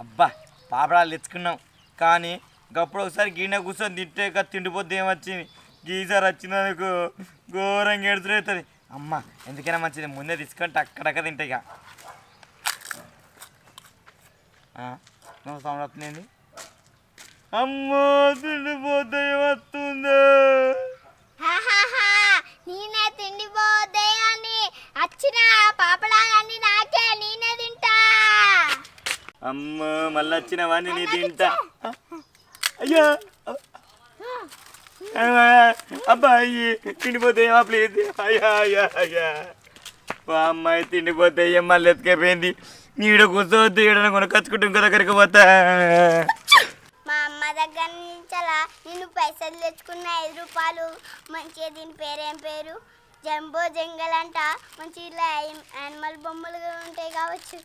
అబ్బా పాపడాలు తెచ్చుకున్నాం. కానీ గప్పుడు ఒకసారి గిన్నె కూర్చొని తింటే కదా తిండిపోద్ది ఏమొచ్చింది? గీసారి వచ్చినందుకు ఘోరంగా ఎడుతువుతుంది అమ్మ ఎందుకైనా మంచిది ముందే తీసుకొని అక్కడక్క తింటే ఇక. నువ్వు సౌండ్ అమ్మో తిండిపోతే ఏమొస్తుందో? నేనే తిండిపోతే అని వచ్చిన పాపడాలన్నీ నాకే అమ్మ మళ్ళీ వచ్చినవన్నీ నీ తింటా. అయ్యా. అబ్బాయి తిండిపోతే ఏమా ప్లీజ్ అయ్యా అయ్యా అయ్యా. మా అమ్మాయి తిండిపోతే ఏం మళ్ళీ ఎత్తుకపోయింది నీడ కూర్చోవద్దు ఈడ కొనుకొచ్చుకుంటూ ఇంకో దగ్గరికి పోతా. మా అమ్మ దగ్గర నుంచి అలా నేను పైసలు తెచ్చుకున్న ఐదు రూపాయలు మంచిగా దీని పేరేం పేరు? జంబో జంగల్ అంట. మంచి ఇలా యానిమల్ బొమ్మలు ఉంటాయి కావచ్చు.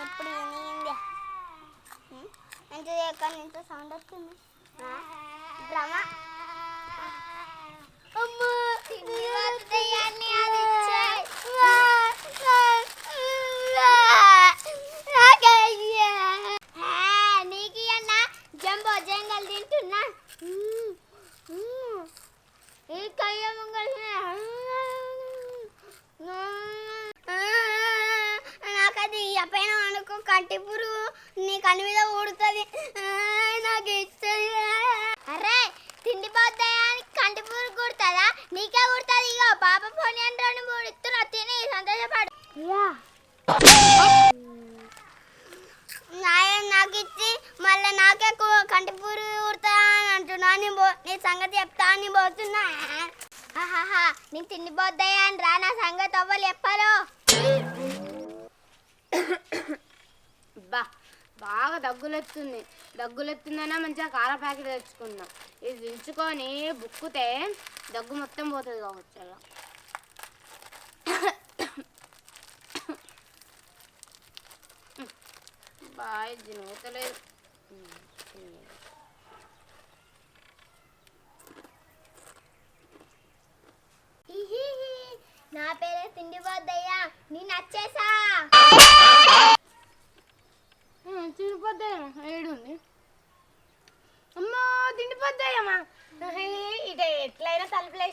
ఇప్పుడు వినింది మంచిది ఎక్కడి నుంచి సౌండ్ వస్తుంది ఆ, భ్రమ అమ్మా నీ వద్దయ్యాన్ని అది ఇచ్చేయ్. వా, వా, వా. నాకయ్యా. ఆ, నీకు ఇయ్యన్న జంబో జంగల్ తింటున్నా మ్మ్, మ్మ్. ఈ కయ్య ముంగల్ అప్పైన అనుకో కంటి పురుగు నీ కన్ను మీద ఊడుతుంది. నాకు ఇస్తుంది. అరే తిండి పోతాయా అని కంటి పురుగు కుడుతుందా నీకే కుడుతుంది ఇగో. పాప పోనీ అని రెండు మూడు ఇస్తున్నా తిని సంతోషపడు. నాకు ఇచ్చి మళ్ళీ నాకే కంటి పురుగు కుడతా అని అంటున్నా. నీ సంగతి చెప్తా అని పోతున్నా. ఆహాహా నీకు తిండి పోతాయా అని రా నా సంగతి అవ్వాలి చెప్పాలో బా బాగా దగ్గులెత్తుంది. దగ్గులెత్తుందనే మంచిగా కార ప్యాకెట్ తెచ్చుకున్నాం. ఇది దించుకొని బుక్కుతే దగ్గు మొత్తం పోతుంది కావచ్చు అలా. బాయ్ నా పేరే తిండి పోద్దయ్యా నేను వచ్చేసా తిండిపోద్దాయమ్మా ఏడుంది అమ్మా తిండిపోద్దాయమ్మా ఇక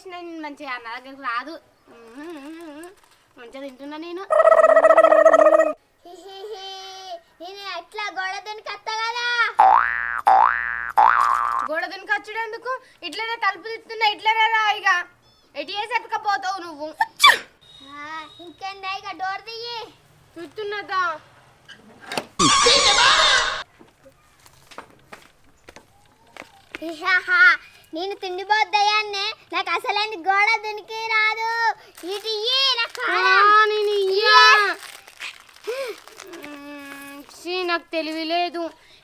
నేను మంచిగా నా దగ్గరికి రాదు మంచిగా తింటున్నా నేను. నేను ఎట్లా గోడ దునికి వస్తా కదా? గోడ దునికొచ్చుడు ఎందుకు? ఇట్లనే తలుపు తిస్తున్నా ఇట్లనే రా ఇక. ఎటు చేసి ఎత్తుకపోతావు నువ్వు ఇంకేందా ఇక డోర్ దియ్యి తిట్టున్నదా ఇహాహా, నేను తిండి పోద్దయ్యాన్నే నాకు అసలేంటి గోడ దునికి రాదు. ఇటు నాకు తెలివి లేదు.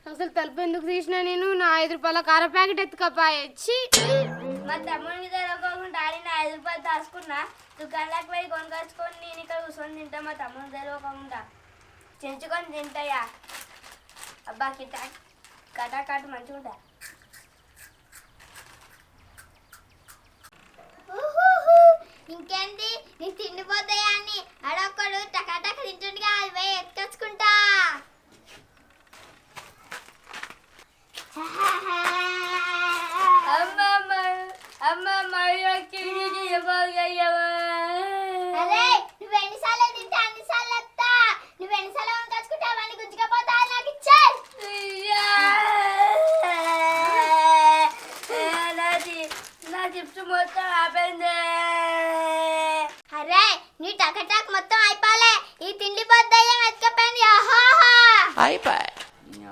అసలు తలుపు ఎందుకు తీసిన నేను? నా ఐదు రూపాయల కార ప్యాకెట్ ఎత్తుకపోయచ్చి మా తమ్ముడికి తెలియకోకుండా డాడీ నా ఐదు రూపాయలు దాచుకున్నా. దుకాణంలోకి పోయి కొనుకొచ్చుకొని నేను ఇక్కడ కూర్చొని తింటా మా తమ్ముడు తెలియకుండా చెంచుకొని తింటాయా అబ్బా కిట కటా కట్టు మంచిగా ఉంటా ఇంకేంటి? నీ తిండి పోద్దయ్యాన్ని అడొక్కడు టకాటక తింటుండగా అది పోయి ఎత్తుకొచ్చుకుంటా.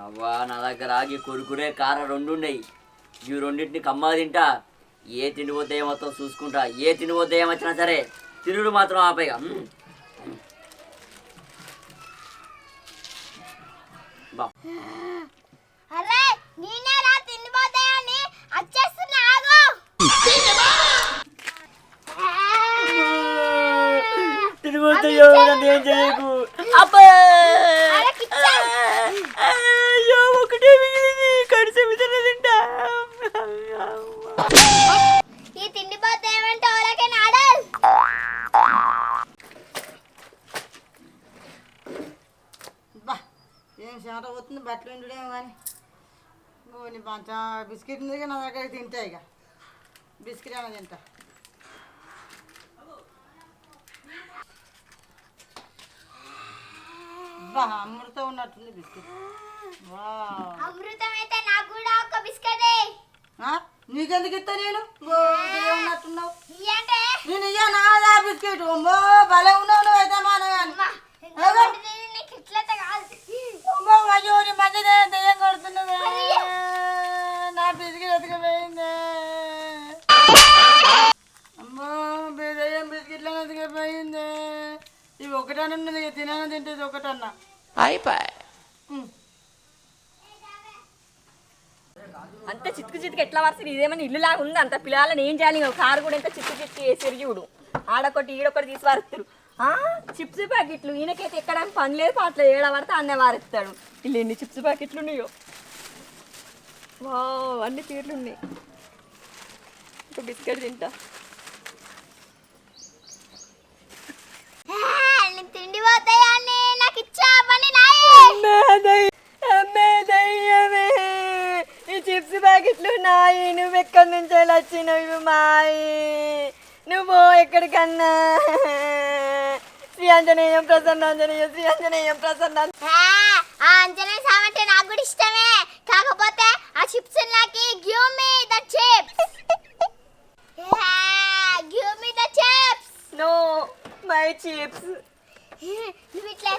అవ్వా నా దగ్గర ఆగి కురుకురే కార రెండు ఉన్నాయి ఈ రెండింటిని కమ్మగా తింటా. ఏ తిండి పోతే ఏమొత్తం చూసుకుంటా. ఏ తిండి పోతే ఏమొచ్చినా సరే తినుడు మాత్రం ఆపేగా. అరే నేనే రా తిండి పొద్దయ్యాన్ని పిండుడేమో కానీ ఇంకో నీ పంచ బిస్కెట్ ఉంది నా దగ్గర తింటా ఇక. బిస్కెట్ ఏమైనా తింటా. బా అమృతం ఉన్నట్టుంది బిస్కెట్. అమృతం అయితే నాకు కూడా ఒక బిస్కెటే. నీకెందుకు ఇస్తా నేను? ఉన్నట్టున్నావు నేను ఇయ్యా నాదా బిస్కెట్. అమ్మో భలే ఉన్నావు అంత చితుకు చితుకు ఎట్లా వస్తుంది ఇదేమన్నా ఇల్లు లాగా ఉంది? అంత పిల్లలని ఏం చేయాలి? కారు కూడా ఎంత చితుకు చితుకు వేసారు చూడు. ఆడొకటి ఈడొకటి తీసి వారుస్తారు చిప్స్ ప్యాకెట్లు. ఈయనకైతే ఎక్కడ పని లేదు పాటలు ఏడ పడితే అన్నే వారెత్తాడు. ఇల్లు ఎన్ని చిప్స్ ప్యాకెట్లు ఉన్నాయో? వా అన్ని తీర్లు ఉన్నాయి. ఇంకా బిస్కెట్ తింటా ఆ, నేను తిండి పోతాయని నాకు ఇచ్చా పని నాయే దయ్యమే ఈ చిప్స్ ప్యాకెట్లు నాయి నువ్వు ఎక్కడి నుంచి వచ్చినవి మాయి? నువ్వు ఎక్కడికన్నా. శ్రీ ఆంజనేయం ప్రసన్నాంజనేయం శ్రీ ఆంజనేయం ప్రసన్న ఆ, ఆ అంజనేయ స్వామి అంటే నాకు కూడా ఇష్టమే. కాకపోతే ఆ చిప్స్ నాకు give me the chips. Give me the chips. No my chips. నువ్వు ఇట్లా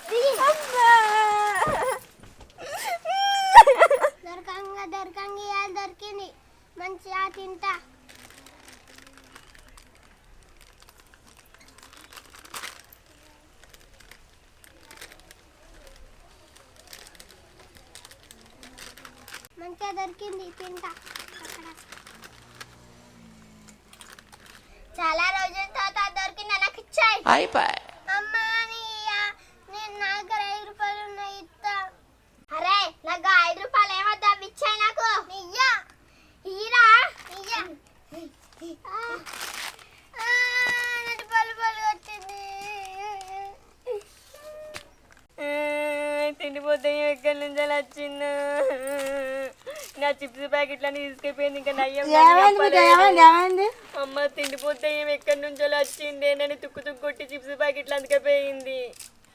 తిను దొరకంగా దొరకంగా ఇవాళ దొరికింది మంచిగా తింటా మంచిగా దొరికింది తింటా చాలా రోజుల తర్వాత దొరికింది నాకు ఇచ్చాయి. అయిపోయి నీ- నేను నా దగ్గర ఐదు రూపాయలు ఉన్నాయి ఇస్తా అరే నాకు ఆ ఐదు రూపాయలు ఏమద్దా అవి ఇచ్చాయి నాకు ఇయ్యా ఇయ్యరా ఇయ్యా ఆ, ఆ, నాకు పలు పలు వచ్చింది తిండిపోతే ఎక్కడి నుంచి వచ్చింది? నా చిప్స్ ప్యాకెట్లని తీసుకెళ్ళిపోయింది ఇంకా నయ్యం ఏమైంది బిడ్డ ఏమైంది ఏమైంది? అమ్మ తిండిపోతే ఏం ఎక్కడి నుంచో వచ్చింది? నన్ను తుక్కు తుక్కు కొట్టి చిప్స్ ప్యాకెట్లు అందుకపోయింది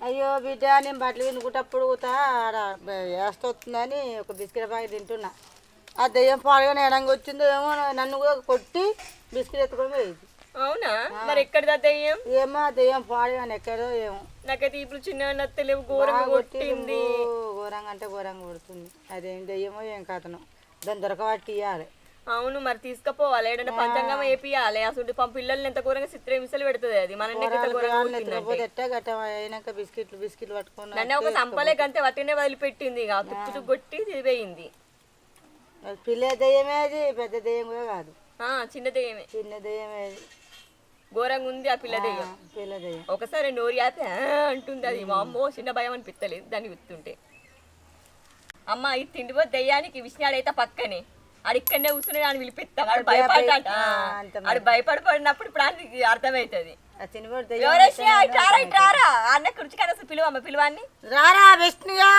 అయ్యో బిడ్డ నేను బట్టలు వినుకుంటప్పుడు ఆడ వేస్తొస్తుందని ఒక బిస్కెట్ ప్యాకెట్ తింటున్నా. ఆ దెయ్యం పాడుగా ఎడంగా వచ్చిందో ఏమో నన్ను కూడా కొట్టి బిస్కెట్ ఎత్తుకొని పోయింది. అవునా? మరి ఎక్కడిదా దయ్యం? ఏమో ఆ దెయ్యం పాడుగా ఎక్కడో ఏమో. నాకైతే ఇప్పుడు చిన్న నత్తలేవు ఘోరంగా కొట్టింది ఘోరంగా అంటే ఘోరంగా కొడుతుంది. అదేం దెయ్యమో ఏం కథనో. దాన్ని దొరకబట్టి ఇవ్వాలి అవును మరి తీసుకుపోవాలి. ఏడన్నా పంచాంగం వేపియాలి అసలు పం పిల్లల్ని ఎంత ఘోరంగా చిత్రహింసలు పెడుతుంది అది. మన అయినాక బిస్కెట్లు బిస్కెట్లు పట్టుకున్నా నన్ను ఒక సంపలే గంతే వట్టినే వదిలిపెట్టింది ఇక. తుక్కు తుక్కు కొట్టి పోయింది పిల్ల దెయ్యమే అది పెద్ద దెయ్యం కూడా కాదు. ఆ చిన్న దెయ్యమే. చిన్న దెయ్యమే అది. ఘోరంగా ఉంది ఆ పిల్ల దెయ్యం. పిల్ల దెయ్యం. ఒకసారి నోరి ఆపి అంటుంది అది. మా అమ్మో చిన్న భయం అనిపిస్తలేదు దాన్ని విత్తుంటే. అమ్మ ఇది తిండిపో దెయ్యానికి విష్ణాడైతే పక్కనే. ఆడు ఇక్కడనే కూర్చుని అని పిలిపిస్తాం. వాడు భయపడ్డాట ఆడు భయపడిపడినప్పుడు ఇప్పుడు ఆయనకి అర్థమవుతుంది అన్న కుర్చీ కానీ పిలువమ్మ పిలువాన్ని రారా విష్ణుగా